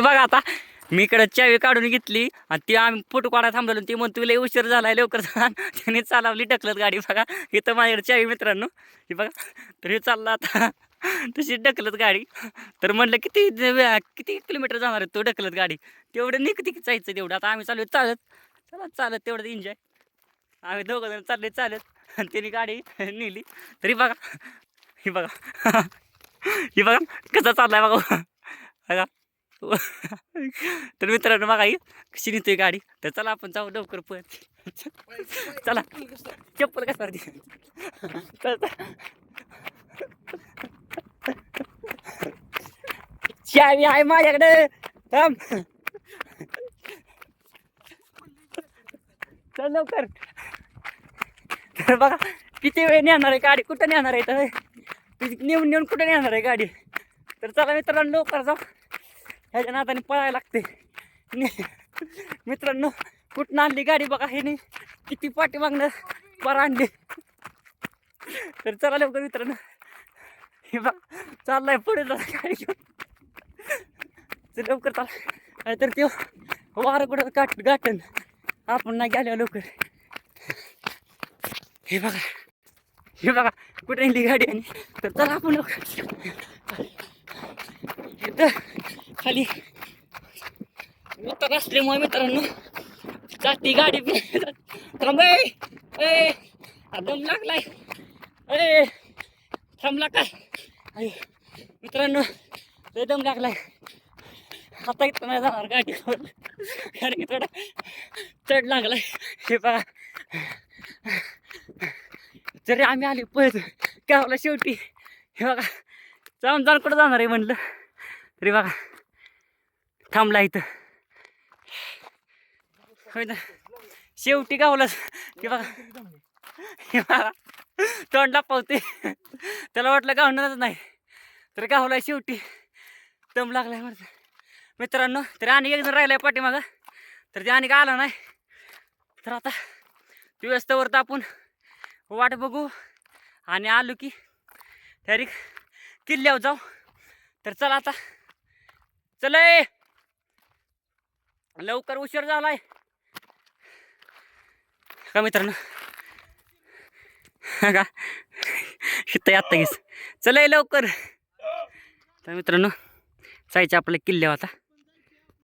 बघा आता मी इकडं चावी काढून घेतली आणि ती आम्ही फोटो काढा थांबलो ती म्हणतो तुला उशीर झालाय लवकर जा. त्याने चालवली ढकलत गाडी बघा. इथं माझ्याकडे चावी मित्रांनो. ही बघा तर हे चाललं आता. तशी ढकलत गाडी. तर म्हणलं किती किती किलोमीटर जाणार आहे तो ढकलत गाडी? तेवढं निघती जायचं तेवढं. आता आम्ही चालू चालत. चला चालत तेवढं एन्जॉय आम्ही दोघं जण चालले चालत. आणि त्याने गाडी नेली. तरी बघा. ही बघा. ही बघा कसा चाललाय बघा. बघा. तर मित्रांनो बघा ही कशी निघतोय गाडी. तर चला आपण जाऊ लवकर पण चला. चप्पल कसा चावी आहे माझ्याकडे. थांब. चल लवकर. तर बघा किती वेळ नेणार आहे गाडी? कुठं नेणार आहे तर? नेऊन नेऊन कुठं नेणार आहे गाडी? तर चला मित्रांनो लवकर जाऊ. ह्याच्या नाताने पळायला लागते. मित्रांनो कुठनं आणली गाडी बघा हे नाही किती पाठी मागणं पर आणली. तर चला लवकर मित्रांनो. हे बघ चाललाय पुढे गाडी घेऊन. लवकर चाल. तर ते वारं कुठं गाठ गाठन आपण नाही गेल्या लवकर. हे बघा. हे बघा कुठे आणली गाडी आणि तर चला आपण लवकर. इथं खाली. उतर असल्यामुळे मित्रांनो जाती गाडी थांबे ए दम लागलाय. अरे थांबला काय अरे मित्रांनो लय दम लागलाय. आता इथं नाही जाणार गाडी कारण की थोडा चढ लागलाय. हे बघा. जरी आम्ही आले पळत गावाला शेवटी. हे बघा. जाऊन जाऊन कुठं जाणार आहे म्हणलं. तरी बघा. थांबला इथं. होय ना? शेवटी गावला. हे बघा. हे बघा. तोंडला पावते. त्याला वाटलं गावणारच नाही. तर गावला शेवटी. दम लागलाय म्हणत मित्रांनो तर आणि एक जण राहिलाय पाठीमागं. तर ते आणि का आला नाही. तर आता ते व्यस्तवर तर आपण वाट बघू. आणि आलो की डायरेक्ट किल्ल्यावर जाऊ. तर चला आता. चल लवकर उशीर झालाय. का मित्रांनो? का? शित्ता आत्ता घेस चल लवकर. तर मित्रांनो जायचं आपल्या किल्ल्यावर आता.